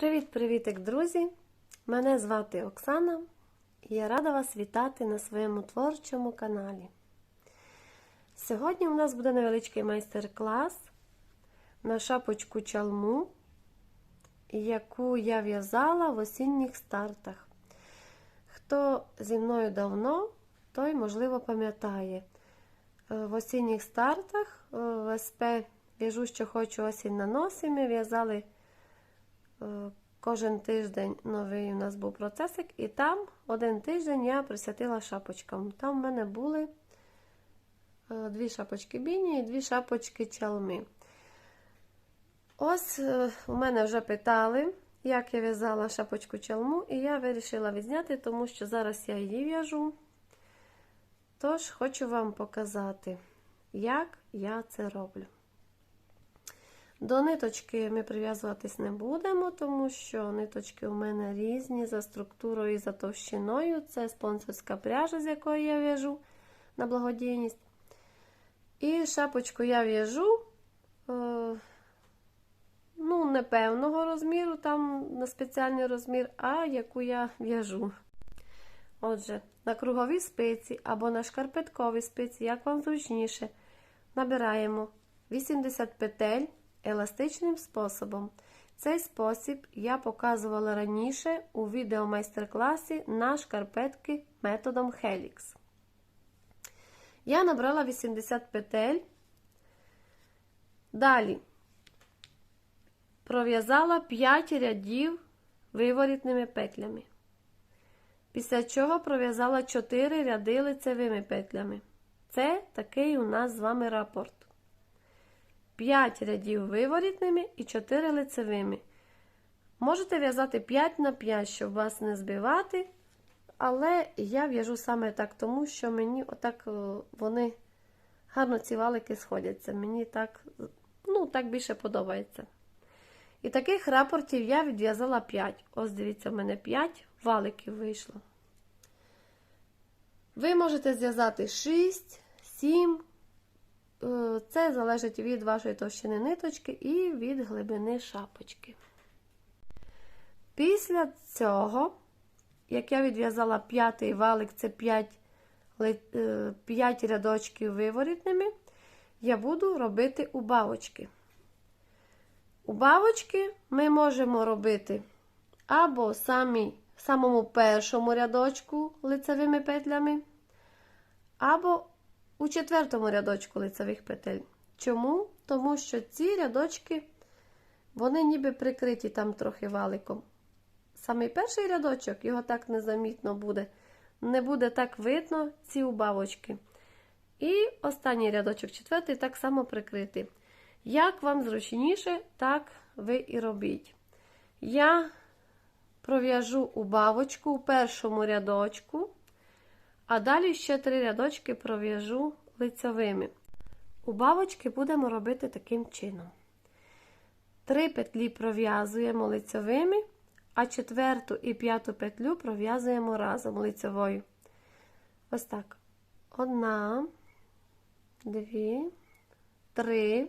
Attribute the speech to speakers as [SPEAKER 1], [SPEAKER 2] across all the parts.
[SPEAKER 1] Привіт-привітик, друзі! Мене звати Оксана і я рада вас вітати на своєму творчому каналі. Сьогодні у нас буде невеличкий майстер-клас на шапочку чалму, яку я в'язала в осінніх стартах. Хто зі мною давно, той, можливо, пам'ятає. В осінніх стартах в СП в'яжу, що хочу осінь на носі, ми в'язали. Е, Кожен тиждень новий у нас був процесик, і там один тиждень я присвятила шапочкам. Там в мене були е, дві шапочки біні і дві шапочки чалми. Ось е, у мене вже питали, як я в'язала шапочку чалму, і я вирішила відзняти, тому що зараз я її в'яжу. Тож хочу вам показати, як я це роблю. До ниточки ми прив'язуватись не будемо, тому що ниточки у мене різні за структурою і за товщиною. Це спонсорська пряжа, з якої я в'яжу на благодійність. І шапочку я в'яжу е, ну, не певного розміру, там на спеціальний розмір, а яку я в'яжу. Отже, на круговій спиці або на шкарпетковій спиці, як вам зручніше, набираємо 80 петель еластичним способом. Цей спосіб я показувала раніше у відео майстер-класі на шкарпетки методом Helix. Я набрала 80 петель. Далі пров'язала 5 рядів виворітними петлями. Після чого пров'язала 4 ряди лицевими петлями. Це такий у нас з вами рапорт. 5 рядів виворітними і 4 лицевими. Можете в'язати 5 на 5, щоб вас не збивати. Але я в'яжу саме так, тому що мені отак вони гарно ці валики сходяться. Мені так, ну, так більше подобається. І таких рапортів я відв'язала 5. Ось дивіться, в мене 5 валиків вийшло. Ви можете зв'язати 6, 7. Це залежить від вашої товщини ниточки і від глибини шапочки. Після цього, як я відв'язала п'ятий валик, це 5, 5 рядочків виворітними, я буду робити убавочки. Убавочки ми можемо робити або самі, самому першому рядочку лицевими петлями, або у четвертому рядочку лицевих петель. Чому? Тому що ці рядочки, вони ніби прикриті там трохи валиком. Самий перший рядочок, його так незамітно буде, не буде так видно ці убавочки. І останній рядочок, четвертий, так само прикритий. Як вам зручніше, так ви і робіть. Я пров'яжу убавочку у першому рядочку. А далі ще три рядочки пров'яжу лицевими. Убавочки будемо робити таким чином. Три петлі пров'язуємо лицевими, а четверту і п'яту петлю пров'язуємо разом лицевою. Ось так. Одна, дві, три.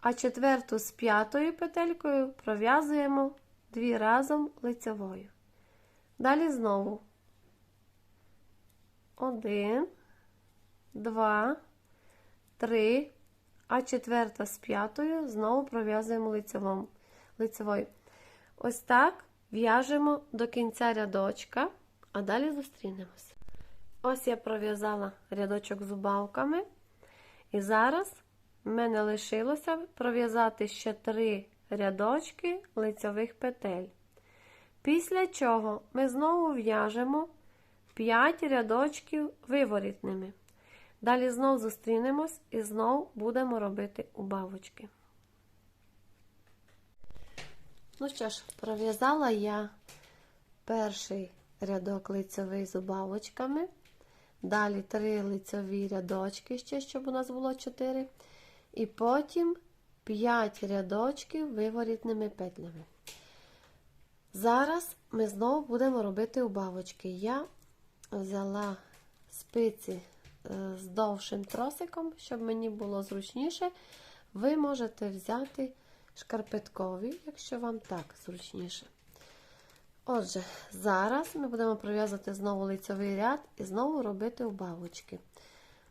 [SPEAKER 1] А четверту з п'ятою петелькою пров'язуємо дві разом лицевою. Далі знову один, два, три, а четверта з п'ятою знову пров'язуємо лицевому, лицевою. Ось так в'яжемо до кінця рядочка, а далі зустрінемось. Ось я пров'язала рядочок з убавками. І зараз в мене лишилося пров'язати ще три рядочки лицевих петель. Після чого ми знову в'яжемо 5 рядочків виворітними. Далі знов зустрінемось і знов будемо робити убавочки. Ну що ж, пров'язала я перший рядок лицевий з убавочками. Далі три лицеві рядочки ще, щоб у нас було 4. І потім 5 рядочків виворітними петлями. Зараз ми знову будемо робити убавочки. Я взяла спиці з довшим тросиком, щоб мені було зручніше. Ви можете взяти шкарпеткові, якщо вам так зручніше. Отже, зараз ми будемо пров'язати знову лицьовий ряд і знову робити убавочки.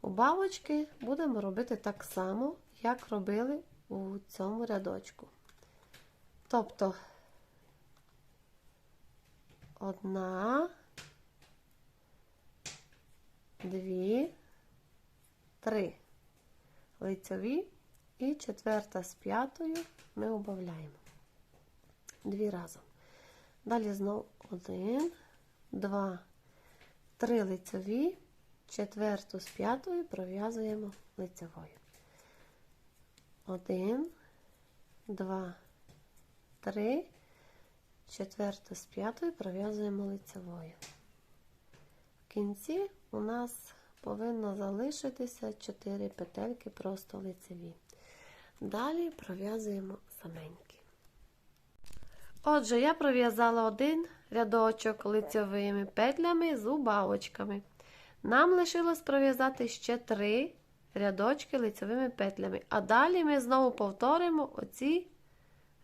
[SPEAKER 1] Убавочки будемо робити так само, як робили у цьому рядочку. Тобто одна, дві, три лицьові і четверта з п'ятою ми убавляємо. Дві разом. Далі знову один, два, три лицьові, четверту з п'ятою пров'язуємо лицьовою. Один, два, три, четверту з п'ятою пров'язуємо лицевою. Кінці у нас повинно залишитися 4 петельки просто лицеві. Далі пров'язуємо саменькі. Отже, я пров'язала один рядочок лицевими петлями з убавочками. Нам лишилось пров'язати ще три рядочки лицевими петлями. А далі ми знову повторимо оці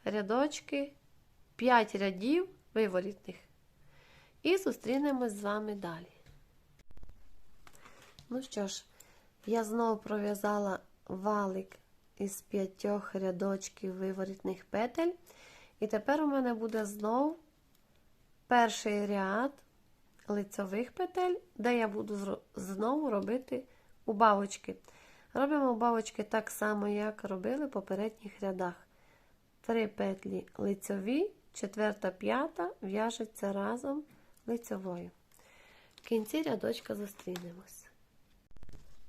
[SPEAKER 1] рядочки 5 рядів виворітних. І зустрінемось з вами далі. Ну що ж, я знову пров'язала валик із п'ятьох рядочків виворітних петель. І тепер у мене буде знову перший ряд лицевих петель, де я буду знову робити убавочки. Робимо убавочки так само, як робили в попередніх рядах. Три петлі лицьові, четверта, п'ята в'яжеться разом лицьовою. В кінці рядочка зустрінемось.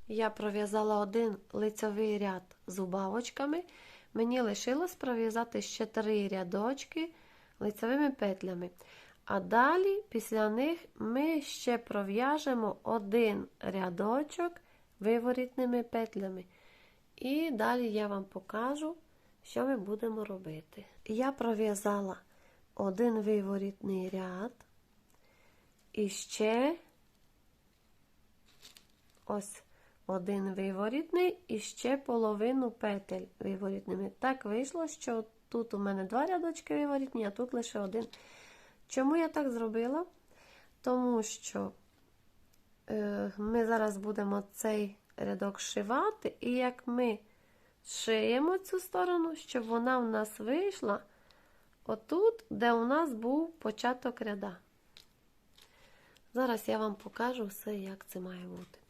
[SPEAKER 1] Я пров'язала один лицьовий ряд з убавочками. Мені лишилось пров'язати ще три рядочки лицевими петлями. А далі, після них, ми ще пров'яжемо один рядочок виворітними петлями. І далі я вам покажу, що ми будемо робити. Я пров'язала один виворітний ряд. І ще ось один виворітний і ще половину петель виворітними. Так вийшло, що тут у мене два рядочки виворітні, а тут лише один. Чому я так зробила? Тому що е, ми зараз будемо цей рядок шивати, і як ми шиємо цю сторону, щоб вона в нас вийшла отут, де у нас був початок ряда. Зараз я вам покажу все, як це має бути.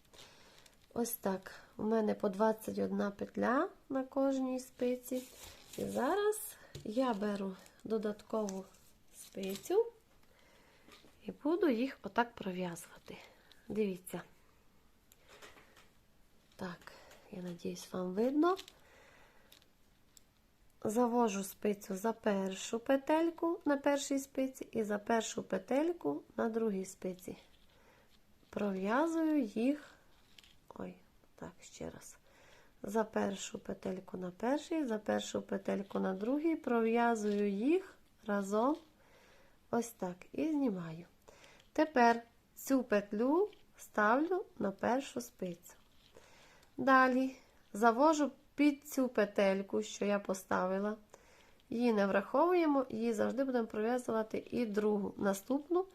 [SPEAKER 1] Ось так. У мене по 21 петля на кожній спиці. І зараз я беру додаткову спицю і буду їх отак пров'язувати. Дивіться. Так, я надіюсь, вам видно. Завожу спицю за першу петельку на першій спиці і за першу петельку на другій спиці. Пров'язую їх Ой, так, ще раз. За першу петельку на першій, за першу петельку на другій, пров'язую їх разом ось так. І знімаю. Тепер цю петлю ставлю на першу спицю. Далі завожу під цю петельку, що я поставила. Її не враховуємо, її завжди будемо пров'язувати і другу наступну,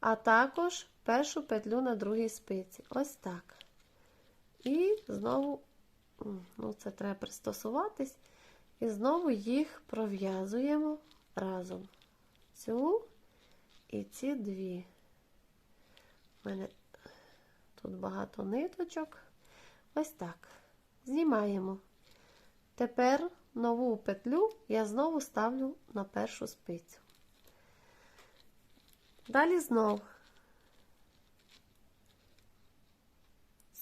[SPEAKER 1] а також першу петлю на другій спиці. Ось так. І знову, ну, це треба пристосуватись, і знову їх пров'язуємо разом. Цю і ці дві. У мене тут багато ниточок. Ось так. Знімаємо. Тепер нову петлю я знову ставлю на першу спицю. Далі знову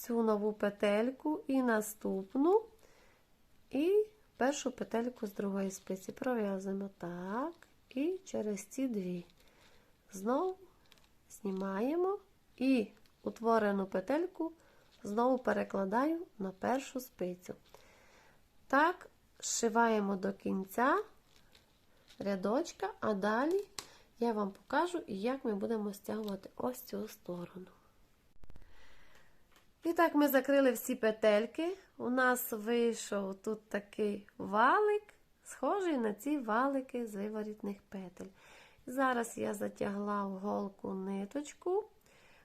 [SPEAKER 1] цю нову петельку і наступну, і першу петельку з другої спиці пров'язуємо так, і через ці дві. Знову знімаємо і утворену петельку знову перекладаю на першу спицю. Так, зшиваємо до кінця рядочка, а далі я вам покажу, як ми будемо стягувати ось цю сторону. І так ми закрили всі петельки. У нас вийшов тут такий валик схожий на ці валики з виворітних петель. Зараз я затягла в голку ниточку.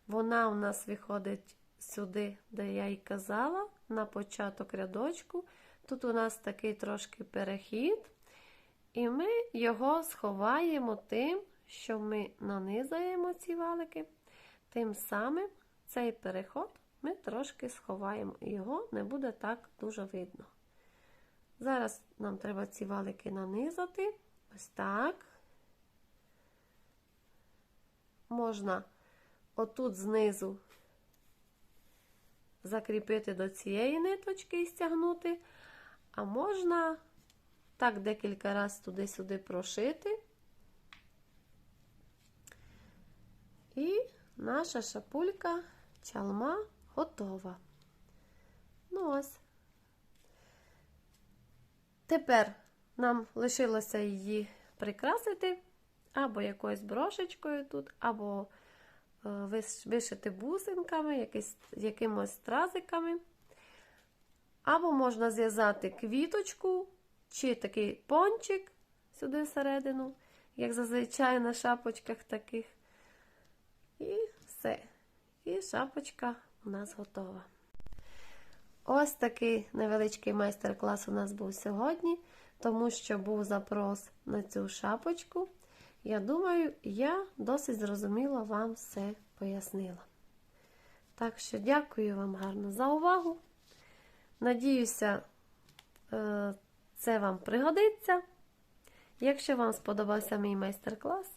[SPEAKER 1] Вона у нас виходить сюди, де я й казала, на початок рядочку. Тут у нас такий трошки перехід. І ми його сховаємо тим, що ми нанизаємо ці валики. Тим самим цей переход ми трошки сховаємо, його не буде так дуже видно. Зараз нам треба ці валики нанизати. Ось так. Можна отут знизу закріпити до цієї ниточки і стягнути, а можна так декілька разів туди-сюди прошити. І наша шапулька чалма готова. Ну ось. Тепер нам лишилося її прикрасити або якоюсь брошечкою тут, або е, вишити бусинками, якимось стразиками. Або можна зв'язати квіточку чи такий пончик сюди всередину, як зазвичай на шапочках таких. І все. І шапочка у нас готова. Ось такий невеличкий майстер-клас у нас був сьогодні, тому що був запрос на цю шапочку. Я думаю, я досить зрозуміло вам все пояснила. Так що дякую вам гарно за увагу. Надіюся, е, це вам пригодиться. Якщо вам сподобався мій майстер-клас,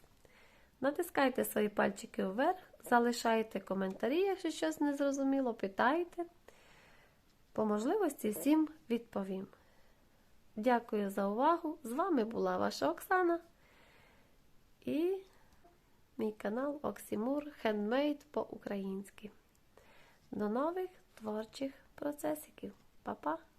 [SPEAKER 1] натискайте свої пальчики вверх, залишайте коментарі, якщо щось не зрозуміло, питайте. По можливості всім відповім. Дякую за увагу. З вами була ваша Оксана і мій канал Оксімур Хендмейд по-українськи. До нових творчих процесиків. Па-па!